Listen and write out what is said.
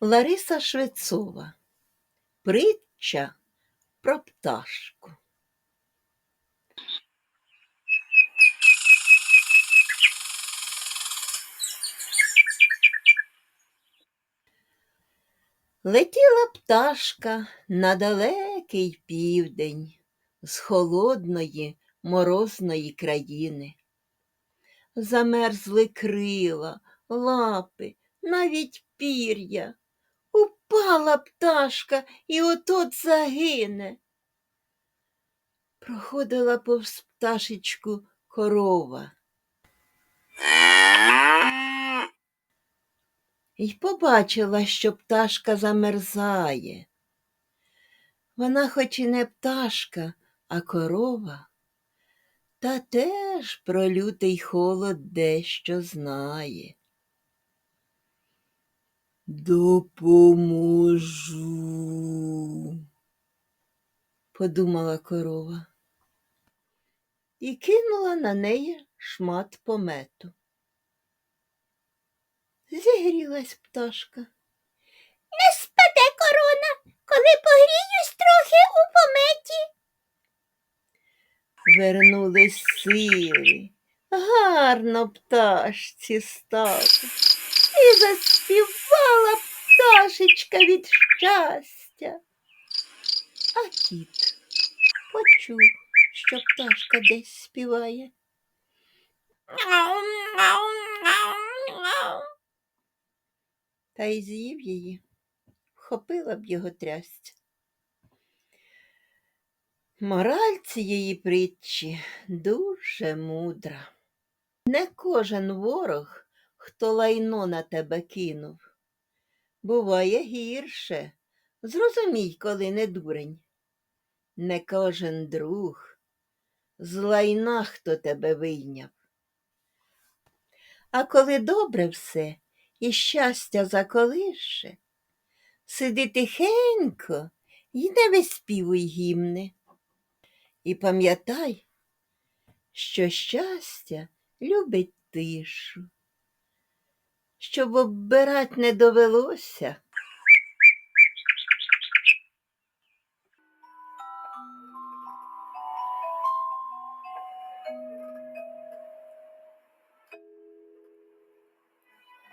Лариса Швецова. Притча про пташку. Летіла пташка на далекий південь з холодної морозної країни. Замерзли крила, лапи, навіть пір'я. Упала пташка і отот загине. Проходила повз пташечку корова. І побачила, що пташка замерзає. Вона хоч і не пташка, а корова, та теж про лютий холод дещо знає. Допоможу, подумала корова і кинула на неї шмат помету. Зігрілась пташка. Не спаде корона, коли погріюсь трохи у пометі. Вернулись сили, гарно пташці стало. І заспівала пташечка від щастя. А кіт почув, що пташка десь співає. Та й з'їв її, вхопила б його трясця. Мораль цієї притчі дуже мудра. Не кожен ворог, хто лайно на тебе кинув. Буває гірше, зрозумій, коли не дурень. Не кожен друг, з лайна, хто тебе вийняв. А коли добре все і щастя заколише, сиди тихенько і не виспівуй гімни. І пам'ятай, що щастя любить тишу, щоб оббирать не довелося,